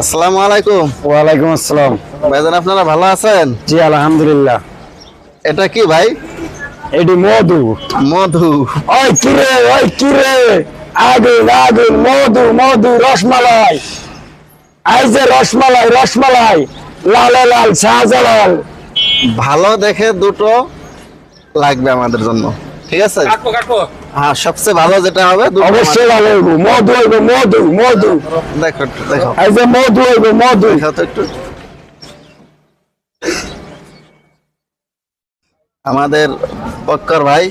আসসালামু আলাইকুম। ওয়ালাইকুম আসসালাম। ভাইজান আপনারা ভালো আছেন? জি আলহামদুলিল্লাহ। এটা কি ভাই? এটি মধু। মধু। ওই কিরে ওই কিরে আগুন আগুন মধু মধু রসমালাই। এই যে রসমালাই রসমালাই লালে লাল শাহজালাল। ভালো দেখে দুটো লাগবে আমাদের জন্য। ঠিক আছে? হ্যাঁ সবচেয়ে ভালো যেটা হবে অবশ্যই ভালো হইব। মধু হইব মধু মধু। দেখো দেখো। এই যে মধু হইব মধু। একটু আমাদের পক্কর ভাই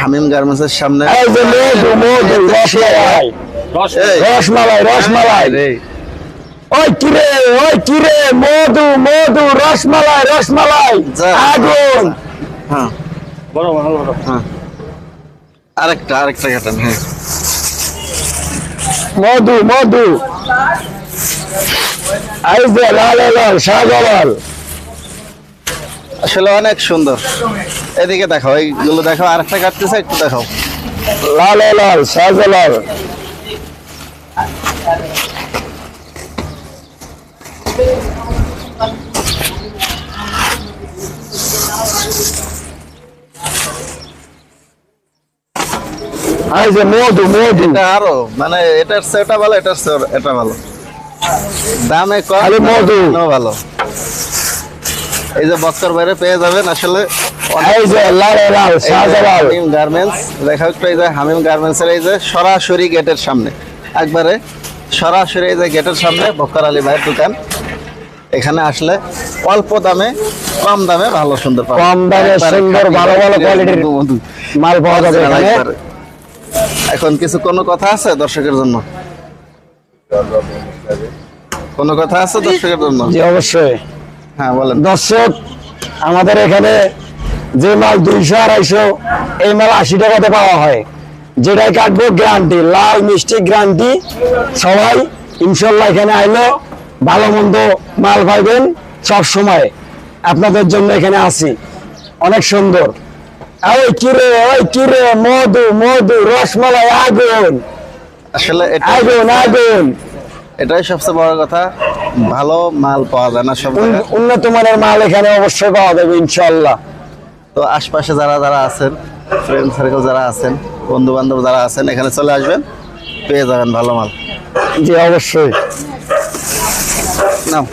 হামিম গার্মেন্টসের সামনে এই যে মধু মধু রসমালাই। রসমালাই। রসমালাই রে, ওই কিরে ওই কিরে মধু মধু রসমালাই রসমালাই। আগুন। হ্যাঁ। হ্যাঁ। আরেকটা আরেকটা কাটেন হ্যাঁ। মধু মধু। এই যে লাল লাল শাহজালাল। আসলে অনেক সুন্দর। এদিকে দেখো এইগুলো দেখো আরেকটা কাটতেছে একটু দেখো লাল লাল শাহজালাল। এই যে মধু মধু। এটা আরও মানে এটার ওটা ভালো এটার এটা ভালো। দামে কম খালি মধু। ভালো। এই যে বাইরে পেয়ে যাবেন আসলে এই যে লাল লাল হামিম গার্মেন্টস দেখা একটু এই যে হামিম গার্মেন্টস এর এই যে সরাসরি গেটের সামনে। একবারে সরাসরি এই যে গেটের সামনে বক্কর আলী ভাইয়ের দোকান। এখানে আসলে অল্প দামে কম দামে ভালো সুন্দর। কম দামে সুন্দর ভালো ভালো কোয়ালিটির মাল পাওয়া যাবে এখানে। এখন কিছু কোনো কথা আছে দর্শকের জন্য? কোনো কথা আছে দর্শকের জন্য? জি অবশ্যই। হ্যাঁ বলেন। দর্শক আমাদের এখানে যে মাল দুইশো আড়াইশো এই মাল আশি টাকাতে পাওয়া হয়। যেটাই কাটবো গ্যারান্টি লাল মিষ্টি গ্যারান্টি সবাই ইনশাল্লাহ এখানে আইলো ভালো মন্দ মাল পাইবেন সব সময় আপনাদের জন্য এখানে আছি। অনেক সুন্দর। ওই কিরে ওই কিরে মধু মধু রসমালাই আগুন। আসলে এটা আগুন আগুন। এটাই সবচেয়ে বড় কথা ভালো মাল পাওয়া যায় না সব উন্নত মানের মাল এখানে অবশ্যই পাওয়া যাবে ইনশাল্লাহ তো আশপাশে যারা যারা আছেন ফ্রেন্ড সার্কেল যারা আছেন বন্ধু বান্ধব যারা আছেন এখানে চলে আসবেন পেয়ে যাবেন ভালো মাল। জি অবশ্যই। নাও।